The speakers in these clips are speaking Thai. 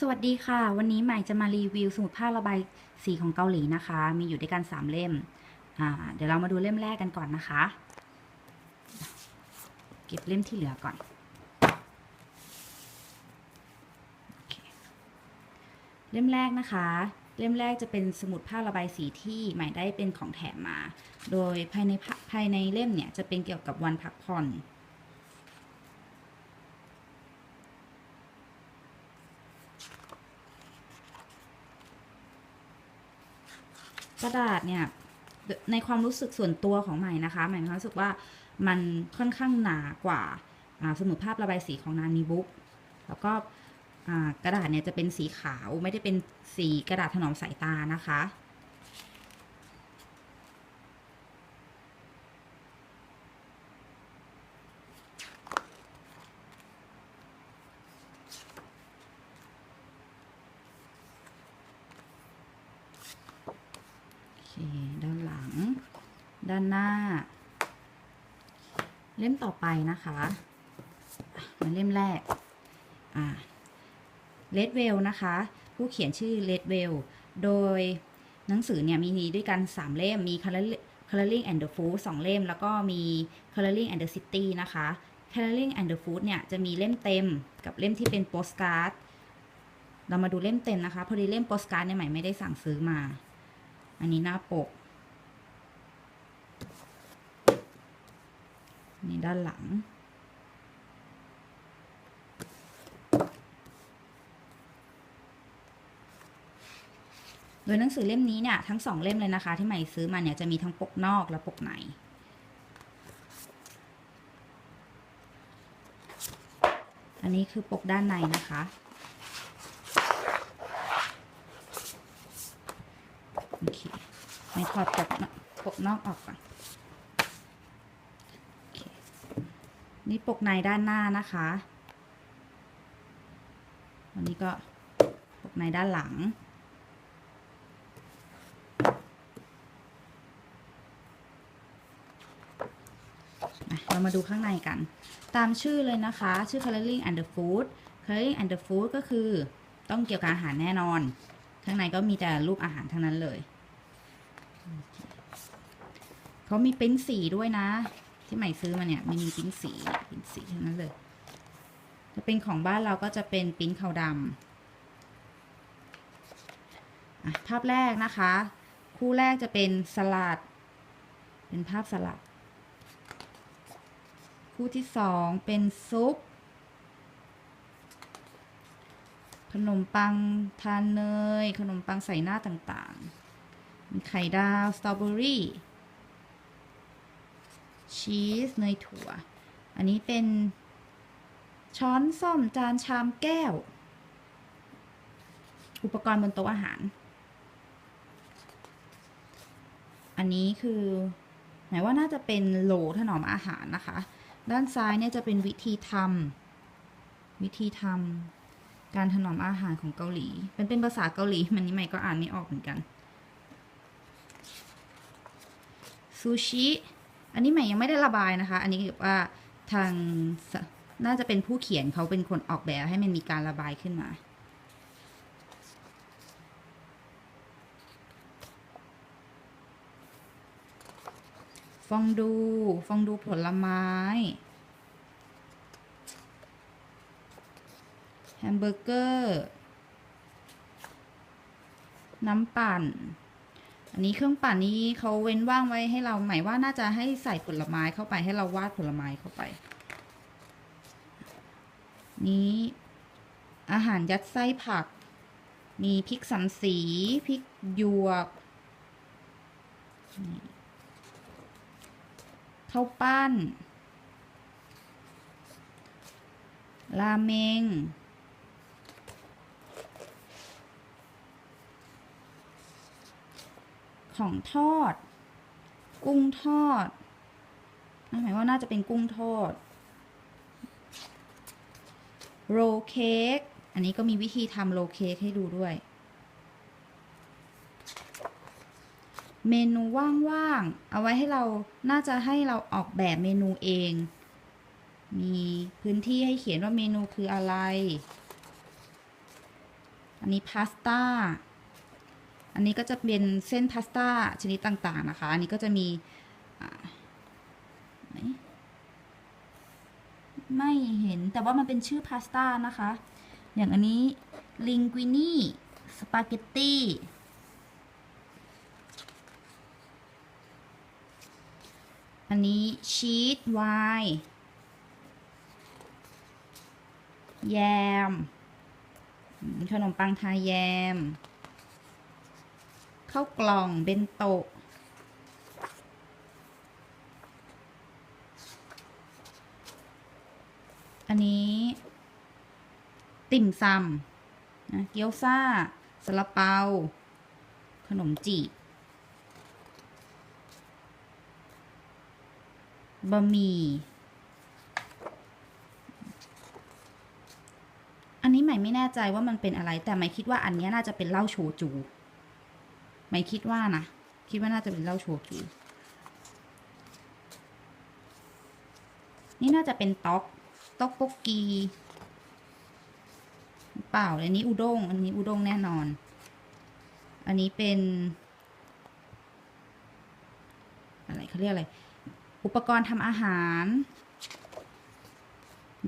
สวัสดีค่ะ วันนี้ใหม่จะมารีวิวสมุดผ้าระบายสีของเกาหลีนะคะ มีอยู่ด้วยกัน 3 เล่มอ่าเดี๋ยวเรามาดูเล่มแรกกันก่อนนะคะ เก็บเล่มที่เหลือก่อนเเล่มแรกนะคะ เล่มแรกจะเป็นสมุดผ้าระบายสีที่ใหม่ได้เป็นของแถมมา โดยภายในภายในเล่มเนี่ยจะเป็นเกี่ยวกับวันพักผ่อน ระดาษเนี่ยในความรู้สึกส่วนตัวของใหม่นะคะใหม่มีความรู้สึกว่ามันค่อนข้างหนากว่าสมุดภาพระบายสีของนานีบุ๊กแล้วก็กระดาษเนี่ยจะเป็นสีขาวไม่ได้เป็นสีกระดาษถนอมสายตานะคะ โอเค ด้านหลัง ด้านหน้า เล่มต่อไป นะคะอะมาเล่มแรกอ่าเลดเวลนะคะ ผู้เขียนชื่อเลดเวลโดยหนังสือเนี่ยมีด้วยกัน 3 เล่มมี Coloring and the Food 2 เล่ม แล้วก็มี Coloring and the City นะคะ Coloring and the Food เนี่ยจะมีเล่มเต็มกับเล่มที่เป็นโปสการ์ดเรามาดูเล่มเต็มนะคะ พอดีเล่มโปสการ์ดเนี่ยใหม่ไม่ได้สั่งซื้อมา อันนี้หน้าปก นี่ด้านหลัง โดยหนังสือเล่มนี้เนี่ยทั้งสองเล่มเลยนะคะ ที่ใหม่ซื้อมาเนี่ยจะมีทั้งปกนอกและปกในอันนี้คือปกด้านในนะคะ โอเคไม่ถอดปกปกนอกออกก่อนโอเค นี่ปกในด้านหน้านะคะวันนี้ก็ปกในด้านหลัง เรามาดูข้างในกัน ตามชื่อเลยนะคะ ชื่อ coloring and the food coloring and the food ก็คือต้องเกี่ยวกับอาหารแน่นอน ข้างในก็มีแต่รูปอาหารทั้งนั้นเลย เขามีเปริ้นสีด้วยนะ ที่ใหม่ซื้อมาเนี่ยมีมีปิ้นสีปิ้นสีทั้งนั้นเลยถ้าเป็นของบ้านเราก็จะเป็นปิ้นขาวดำภาพแรกนะคะ คู่แรกจะเป็นสลัด เป็นภาพสลัด คู่ที่สองเป็นซุปขนมปังทานเนย ขนมปังใส่หน้าต่างๆ มีไข่ดาว สตรอเบอรี่ ชีสเนยถั่ว อันนี้เป็น ช้อนส้อมจานชามแก้ว อุปกรณ์บนโต๊ะอาหาร อันนี้คือ หมายว่าน่าจะเป็นโหลถนอมอาหารนะคะ ด้านซ้ายเนี่ยจะเป็นวิธีทำวิธีทำการถนอมอาหารของเกาหลี เป็นเป็นภาษาเกาหลี มันนี่ใหม่ก็อ่านไม่ออกเหมือนกันซูชิ อันนี้ใหม่ยังไม่ได้ระบายนะคะ อันนี้คือว่าทางน่าจะเป็นผู้เขียนเขาเป็นคนออกแบบให้มันมีการระบายขึ้นมา ฟองดู ฟองดูผลไม้ แฮมเบอร์เกอร์ น้ำปั่น อันนี้เครื่องปั่นนี้เขาเว้นว่างไว้ให้เราหมายว่าน่าจะให้ใส่ผลไม้เข้าไปให้เราวาดผลไม้เข้าไป นี้อาหารยัดไส้ผัก มีพริกสามสีพริกหยวกข้าวปั้น ราเมง ของทอด กุ้งทอดหมายว่าน่าจะเป็นกุ้งทอด โรลเค้ก อันนี้ก็มีวิธีทำโรลเค้กให้ดูด้วย เมนูว่างๆ เอาไว้ให้เรา น่าจะให้เราออกแบบเมนูเอง มีพื้นที่ให้เขียนว่าเมนูคืออะไร อันนี้พาสต้า อันนี้ก็จะเป็นเส้นพาสต้าชนิดต่างๆนะคะ อันนี้ก็จะมีไม่เห็นแต่ว่ามันเป็นชื่อพาสต้านะคะ อย่างอันนี้ลิงกุ i นี่สปาเกตตี้อันนี้ชีสไวน์แยม ขนมปังทาแยม ข้าวกล่องเบนโตะอันนี้ ติ่มซำนะเกี๊ยวซ่าสลาเปา ขนมจีบบะหมี่อันนี้ใหม่ไม่แน่ใจว่ามันเป็นอะไร แต่ใหม่คิดว่าอันนี้น่าจะเป็นเหล้าโชจู ใหม่คิดว่านะ คิดว่าน่าจะเป็นเหล้าโชจูนี่น่าจะเป็นต๊อกต๊อกโปกกีเปล่าอันนี้อุด้ง อันนี้อุด้งแน่นอน อันนี้เป็น อะไรเขาเรียกอะไร อุปกรณ์ทำอาหาร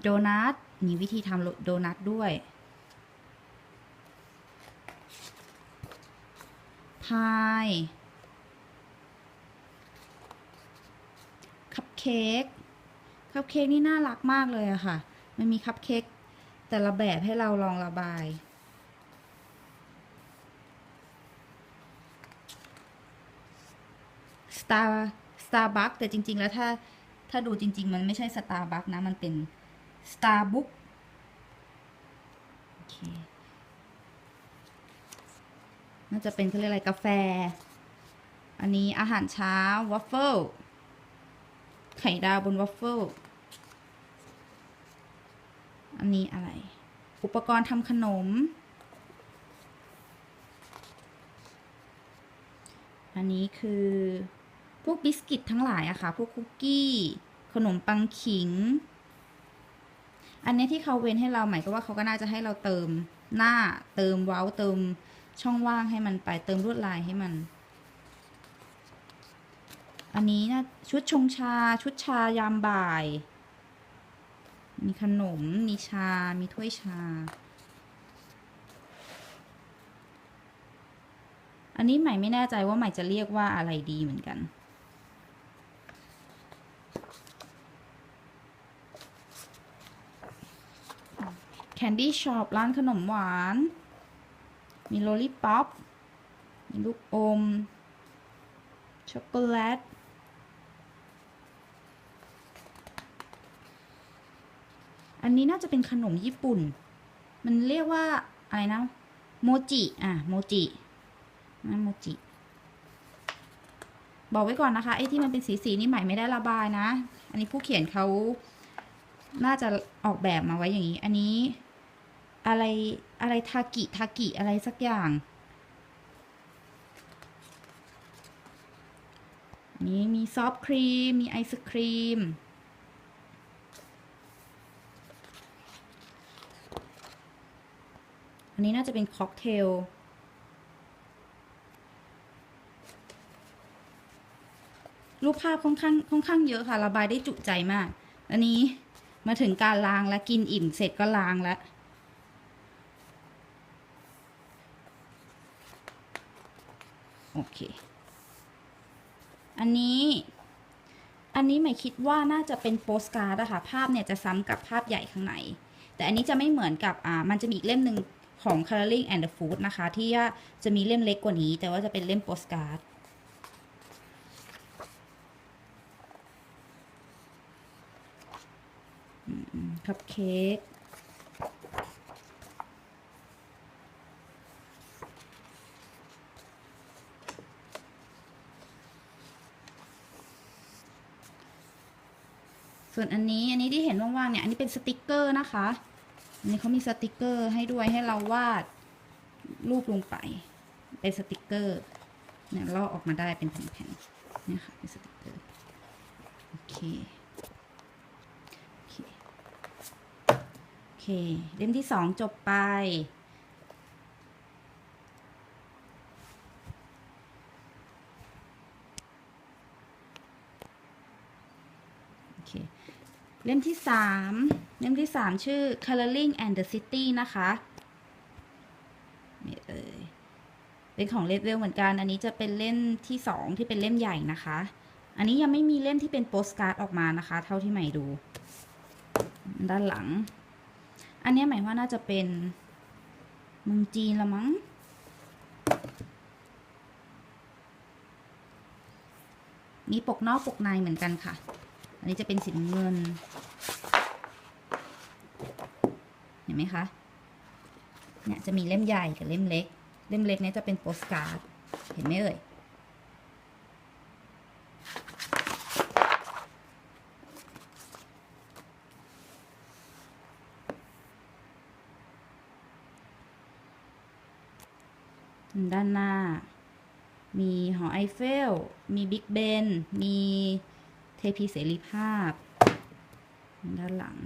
โดนัทมีวิธีทำโดนัทด้วย พายคัพเค้กคัพเค้กนี่น่ารักมากเลยอะค่ะ มันมีคัพเค้กแต่ละแบบให้เราลองระบาย Star Starbucks แต่จริง ๆ แล้วถ้า ถ้าดูจริง ๆ มันไม่ใช่ Starbucks นะ มันเป็น Starbook โอเค น่าจะเป็นเขาเรียกอะไรกาแฟ อันนี้อาหารเช้าวัฟเฟิลไข่ดาวบนวัฟเฟิลอันนี้อะไร อุปกรณ์ทำขนม อันนี้คือพวกบิสกิตทั้งหลายอะค่ะ พวกคุกกี้ ขนมปังขิง อันนี้ที่เขาเว้นให้เราหมายก็ว่าเขาก็น่าจะให้เราเติมหน้าเติมเว้าเติม ช่องว่างให้มันไปเติมลวดลายให้มัน อันนี้นะชุดชงชาชุดชายามบ่าย มีขนม มีชา มีถ้วยชา อันนี้ใหม่ไม่แน่ใจว่าใหม่จะเรียกว่าอะไรดีเหมือนกันแคนดี้ช็อปร้านขนมหวาน มีโลลี่ป๊อปมีลูกอม ช็อกโกแลต อันนี้น่าจะเป็นขนมญี่ปุ่น มันเรียกว่า อะไรนะ โมจิ อะ โมจินะโมจิ บอกไว้ก่อนนะคะ ไอ้ที่มันเป็นสีสีนี่ใหม่ไม่ได้ระบายนะ อันนี้ผู้เขียนเขาน่าจะออกแบบมาไว้อย่างนี้ อันนี้อะไร อะไรทากิทากิอะไรสักอย่าง นี้มีซอฟต์ครีม มีไอศครีม อันนี้น่าจะเป็นค็อกเทลรูปภาพค่อนข้างค่อนข้างเยอะค่ะ ระบายได้จุใจมาก อันนี้มาถึงการล้างแล้วกินอิ่มเสร็จก็ล้างแล้ว โอเค อันนี้ อันนี้หมายคิดว่าน่าจะเป็นโปสการ์ดอะค่ะภาพเนี่ยจะซ้ำกับภาพใหญ่ข้างใน แต่อันนี้จะไม่เหมือนกับอ่ามันจะมีอีกเล่มหนึ่งของ Coloring and the Food นะคะ ที่จะมีเล่มเล็กกว่านี้ แต่ว่าจะเป็นเล่มโปสการ์ดคัพเค้ก ส่วนอันนี้อันนี้ที่เห็นว่างๆเนี่ย อันนี้เป็นสติกเกอร์นะคะ อันนี้เขามีสติกเกอร์ให้ด้วยให้เราวาดรูปลงไป เป็นสติกเกอร์เนี่ยลอกออกมาได้เป็นแผ่นๆเนี่ยค่ะเป็นสติกเกอร์โอเคโอเคโอเคเล่มที่สองจบไป เล่มที่สามเล่มที่สามชื่อ coloring and the city นะคะนี่เอ่ยเป็นของเลดเวลเหมือนกัน อันนี้จะเป็นเล่มที่สองที่เป็นเล่มใหญ่นะคะ อันนี้ยังไม่มีเล่มที่เป็นโปสการ์ดออกมานะคะ เท่าที่ใหม่ดู ด้านหลัง อันนี้หมายว่าน่าจะเป็นเมืองจีนละมั้งมีปกนอกปกในเหมือนกันค่ะ อันนี้จะเป็นสีน้ำเงิน เห็นไหมคะ เนี่ยจะมีเล่มใหญ่กับเล่มเล็ก เล่มเล็กเนี่ยจะเป็นโปสการ์ด เห็นไหมเอ่ย ด้านหน้า มีหอไอเฟล มีบิ๊กเบน มี เทพีเสรีภาพ ด้านหลัง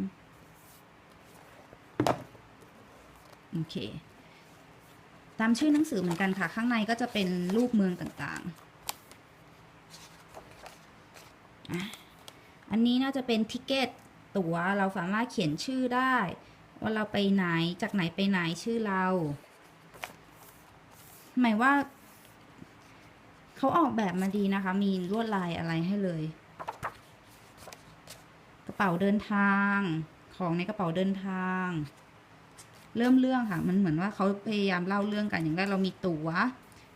โอเค ตามชื่อหนังสือเหมือนกันค่ะ ข้างในก็จะเป็นรูปเมืองต่างๆ อันนี้น่าจะเป็นทิเกตตั๋วเราสามารถเขียนชื่อได้ ว่าเราไปไหนจากไหนไปไหนชื่อเรา หมายว่าเขาออกแบบมาดีนะคะ มีลวดลายอะไรให้เลย ป๋าเดินทาง ของในกระเป๋าเดินทาง เริ่มเรื่องค่ะ มันเหมือนว่าเขาพยายามเล่าเรื่องกันอย่างแรกเรามีตัว๋ว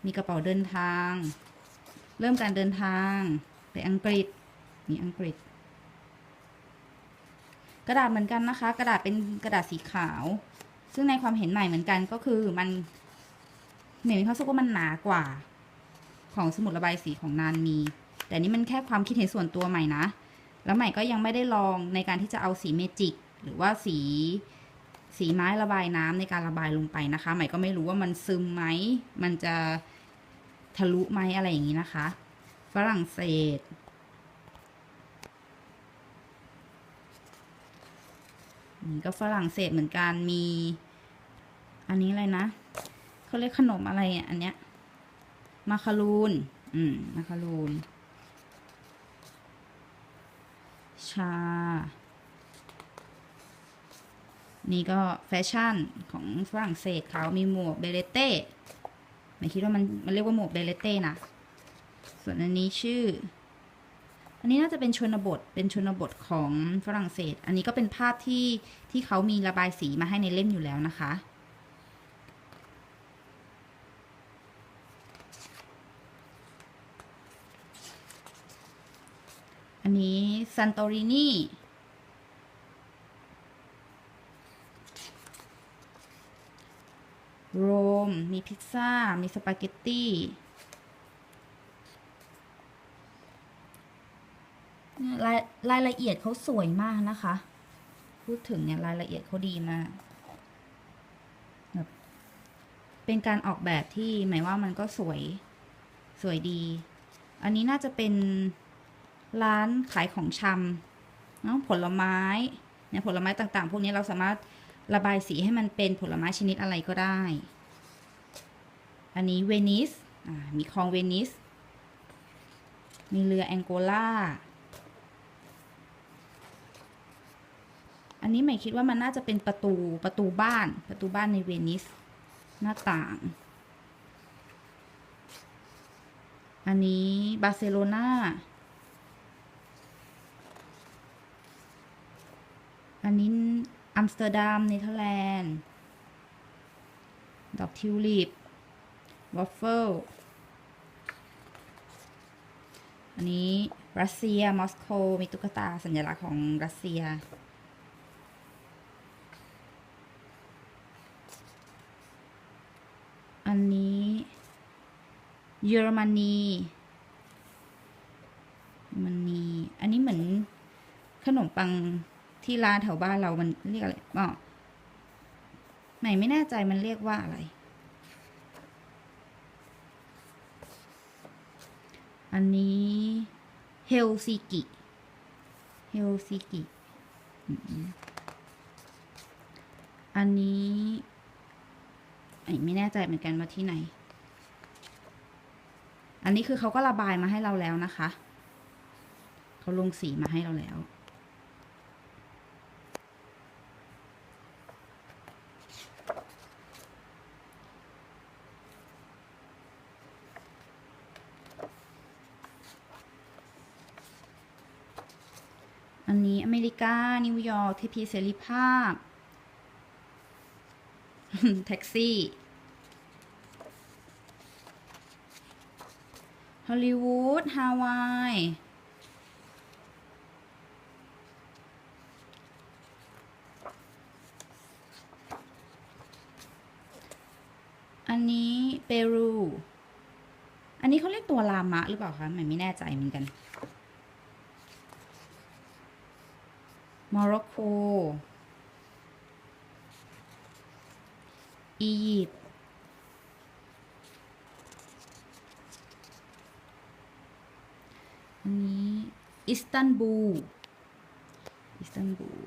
มีกระเป๋าเดินทาง เริ่มการเดินทาง ไปอังกฤษ มีอังกฤษ กระดาษเหมือนกันนะคะ กระดาษเป็นกระดาษสีขาว ซึ่งในความเห็นใหม่เหมือนกันก็คือมันเหมือนเขาสึกว่ามันหนากว่า ของสมุดระบายสีของนานมี แต่นี่มันแค่ความคิดเห็นส่วนตัวใหม่นะ แล้วใหม่ก็ยังไม่ได้ลองในการที่จะเอาสีเมจิก หรือว่าสีสีไม้ระบายน้ำในการระบายลงไปนะคะ ใหม่ก็ไม่รู้ว่ามันซึมไหม มันจะทะลุไหมอะไรอย่างนี้นะคะ ฝรั่งเศส นี่ก็ฝรั่งเศสเหมือนกัน มี อันนี้อะไรนะเขาเรียกขนมอะไรอะ อันเนี้ย มาคารูน อืม มาคารูน ชา นี่ก็แฟชั่นของฝรั่งเศสเขามีหมวกเบเลเต้ไม่คิดว่ามันมันเรียกว่าหมวกเบเลเต้นะ ส่วนอันนี้ชื่อ อันนี้น่าจะเป็นชนบท เป็นชนบทของฝรั่งเศส อันนี้ก็เป็นภาพที่ที่เขามีระบายสีมาให้ในเล่มอยู่แล้วนะคะ อันนี้ซันโตรินีโรม มีพิซซ่า มีสปาเกตตี้เนี่ยรายรายละเอียดเขาสวยมากนะคะ พูดถึงเนี่ยรายละเอียดเขาดีมากแบบเป็นการออกแบบที่หมายว่ามันก็สวย สวยดี อันนี้น่าจะเป็น ร้านขายของชำเนาะผลไม้เนี่ยผลไม้ต่างๆ พวกนี้เราสามารถระบายสีให้มันเป็นผลไม้ชนิดอะไรก็ได้ อันนี้เวนิสมีคลองเวนิส มีเรือแองโกลาอันนี้หมายคิดว่ามันน่าจะเป็นประตูประตูบ้านประตูบ้านในเวนิส หน้าต่าง อันนี้บาร์เซโลนา อันนี้อัมสเตอร์ดัมเนเธอร์แลนด์ ดอกทิวลิปวอฟเฟิลอันนี้รัสเซีย มอสโกมีตุ๊กตาสัญลักษณ์ของรัสเซีย อันนี้เยอรมนีมันมีอันนี้เหมือนขนมปัง ที่ร้านแถวบ้านเรามันเรียกอะไรอ๋อไหนไม่แน่ใจมันเรียกว่าอะไร อันนี้เฮลซิกิ เฮลซิกิ อันนี้ไอ้ไม่แน่ใจเหมือนกันว่าที่ไหน อันนี้คือเขาก็ระบายมาให้เราแล้วนะคะ เขาลงสีมาให้เราแล้ว นนี้อเมริกา นิวยอร์กเทพีเสรีภาพ แท็กซี่ฮอลลีวูดฮาวายอันนี้เปรู อันนี้เขาเรียกตัวลามะหรือเปล่าคะหมายไม่แน่ใจเหมือนกัน โมร็อกโก อียิปต์ อันนี้อิสตันบูล อิสตันบูล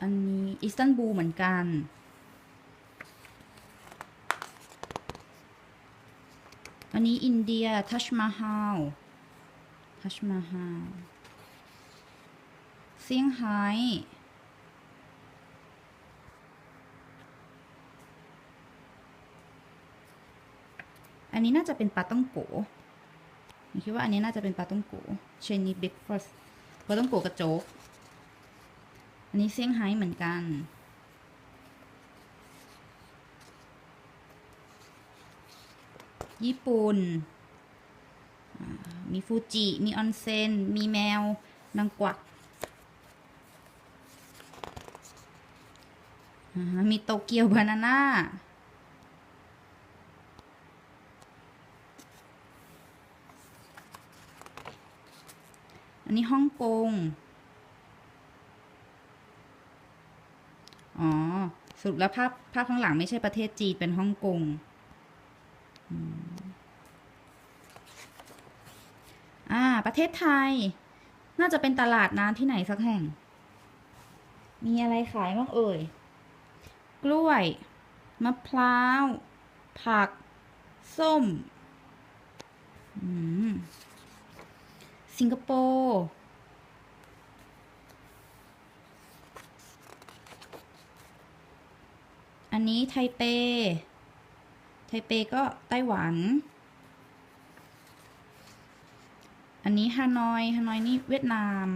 อันนี้อิสตันบูลเหมือนกัน อันนี้อินเดีย ทัชมาฮาล ทัชมาฮาลเซี่ยงไฮ้อันนี้น่าจะเป็นปลาต้องโกผมคิดว่าอันนี้น่าจะเป็นปลาต้องโกเชนนี่เบรกฟาสปลาต้องโกกระโจก อันนี้เซี่ยงไฮ้เหมือนกัน ญี่ปุ่น มีฟูจิ มีออนเซ็นมีแมวนางกวัก มีโตเกียวบานาน่า อันนี้ฮ่องกง อ๋อ สรุปแล้วภาพภาพข้างหลังไม่ใช่ประเทศจีนเป็นฮ่องกงอืมอ่า ประเทศไทย น่าจะเป็นตลาดน้ำที่ไหนสักแห่ง มีอะไรขายบ้างเอ่ย กล้วย มะพร้าว ผัก ส้มอมสิงคโปร์อันนี้ไทเป ไทเปก็ไต้หวัน อันนี้ฮานอยฮานอยนี่เวียดนาม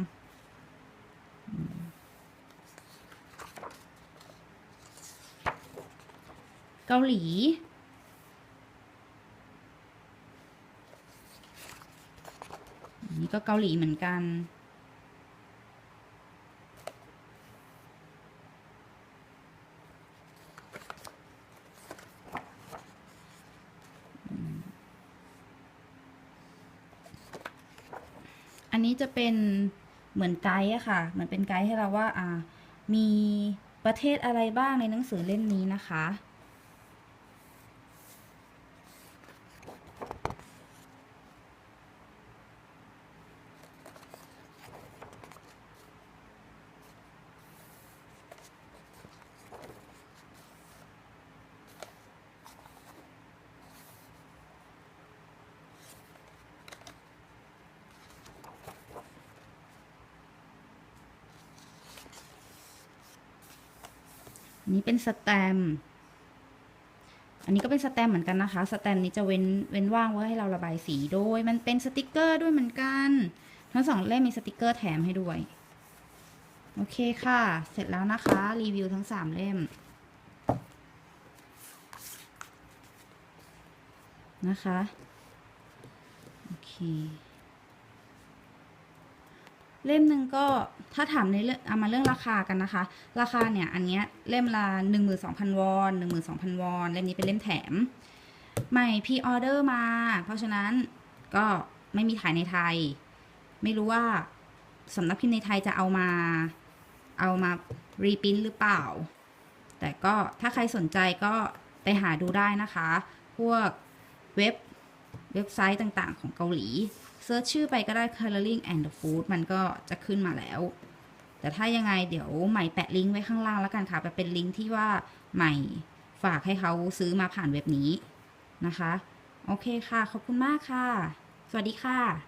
เกาหลี นี่ก็เกาหลีเหมือนกัน นนี้จะเป็นเหมือนไกด์อะค่ะ เหมือนเป็นไกด์ให้เราว่า อ่า มีประเทศอะไรบ้างในหนังสือเล่มนี้นะคะ นนี้เป็นสแตมอันนี้ก็เป็นสแตมเหมือนกันนะคะ สแตมนี้จะเว้นเว้นว่างไว้ให้เราระบายสีโดย มันเป็นสติกเกอร์ด้วยเหมือนกัน ทั้งสองเล่มมีสติกเกอร์แถมให้ด้วย โอเคค่ะ เสร็จแล้วนะคะ รีวิวทั้งสามเล่มนะคะ โอเค เล่มหนึ่งก็ถ้าถามในเรื่องเอามาเรื่องราคากันนะคะ ราคาเนี่ยอันเนี้ยเล่มละหนึ่งหมื่นสองพันวอนหนึ่งหมื่นสองพันวอนเล่มนี้เป็นเล่มแถม ใหม่พีออเดอร์มา เพราะฉะนั้นก็ไม่มีขายในไทย ไม่รู้ว่าสำนักพิมพ์ในไทยจะเอามาเอามารีพิมพ์หรือเปล่า แต่ก็ถ้าใครสนใจก็ไปหาดูได้นะคะ พวกเว็บเว็บไซต์ต่างๆ ของเกาหลี ซิร์ชชื่อไปก็ได้ coloring and the food มันก็จะขึ้นมาแล้ว แต่ถ้ายังไงเดี๋ยวใหม่แปะลิงก์ไว้ข้างล่างแล้วกันค่ะเป็นลิงก์ที่ว่าใหม่ฝากให้เขาซื้อมาผ่านเว็บนี้นะคะ โอเคค่ะ ขอบคุณมากค่ะ สวัสดีค่ะ